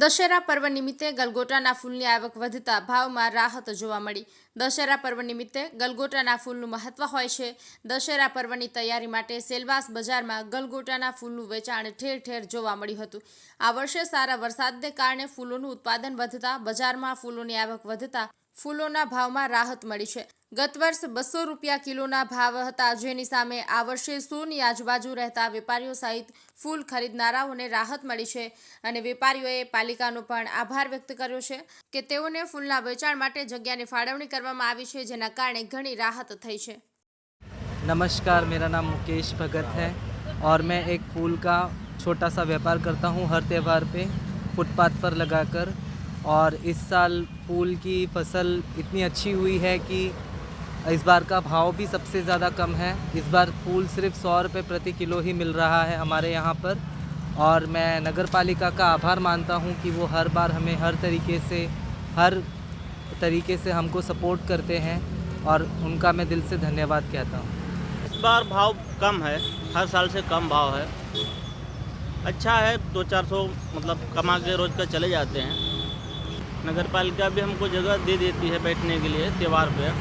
દશેરા પર્વ નિમિત્તે ગલગોટાના ફૂલની આવક વધતા ભાવમાં રાહત જોવા મળી. દશેરા પર્વ નિમિત્તે ગલગોટાના ફૂલનું મહત્વ હોય છે. દશેરા પર્વની તૈયારી માટે સેલવાસ બજારમાં ગલગોટાના ફૂલનું વેચાણ ઠેર ઠેર જોવા મળ્યું હતું. આ વર્ષે સારા વરસાદને કારણે ફૂલોનું ઉત્પાદન વધતા બજારમાં ફૂલોની આવક વધતા ફૂલોના ભાવમાં રાહત મળી છે ગત વર્ષ બસો રૂપિયા કિલોના ભાવ હતા જેની સામે આ વર્ષે સોની આજુબાજુ રહેતા વેપારીઓ સહિત ફૂલ ખરીદનારાઓને રાહત મળી છે અને વેપારીઓએ પાલિકાનો પણ આભાર વ્યક્ત કર્યો છે કે તેઓને ફૂલના વેચાણ માટે જગ્યાની ફાળવણી કરવામાં આવી છે જેના કારણે ઘણી રાહત થઈ છે नमस्कार मेरा नाम मुकेश भगत है और मैं एक फूल का छोटा सा व्यापार करता हूँ हर त्यौहार पे फुटपाथ पर लगाकर और इस साल फूल की फ़सल इतनी अच्छी हुई है कि इस बार का भाव भी सबसे ज़्यादा कम है। इस बार फूल सिर्फ़ सौ रुपये प्रति किलो ही मिल रहा है हमारे यहाँ पर। और मैं नगर पालिका का आभार मानता हूँ कि वो हर बार हमें हर तरीके से, हर तरीके से हमको सपोर्ट करते हैं और उनका मैं दिल से धन्यवाद कहता हूँ। इस बार भाव कम है, हर साल से कम भाव है। अच्छा है, दो चार सौ मतलब कमा के रोज का चले जाते हैं। नगर पालिका भी हमको जगह दे देती है बैठने के लिए त्यौहार पे